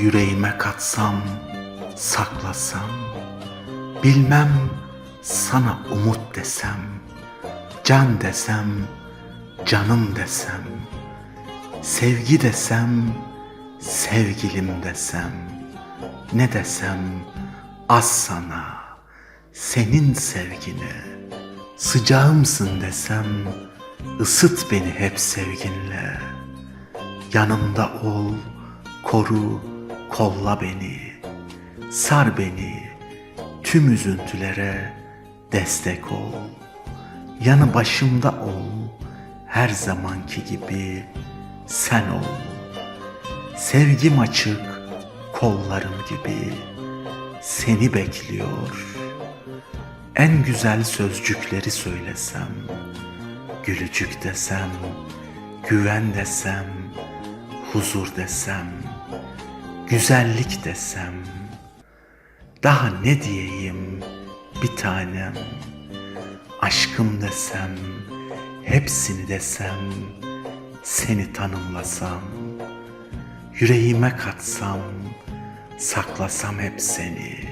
yüreğime katsam, saklasam, bilmem sana umut desem, can desem, canım desem, sevgi desem, sevgilim desem, ne desem az sana, senin sevgine, sıcağımsın desem, ısıt beni hep sevginle, yanımda ol, koru, kolla beni, sar beni, tüm üzüntülere destek ol, yanı başımda ol, her zamanki gibi sen ol. Sevgim açık, kollarım gibi seni bekliyor. En güzel sözcükleri söylesem, gülücük desem, güven desem, huzur desem, güzellik desem, daha ne diyeyim bir tanem, aşkım desem, hepsini desem, seni tanımlasam, yüreğime katsam, saklasam hep seni.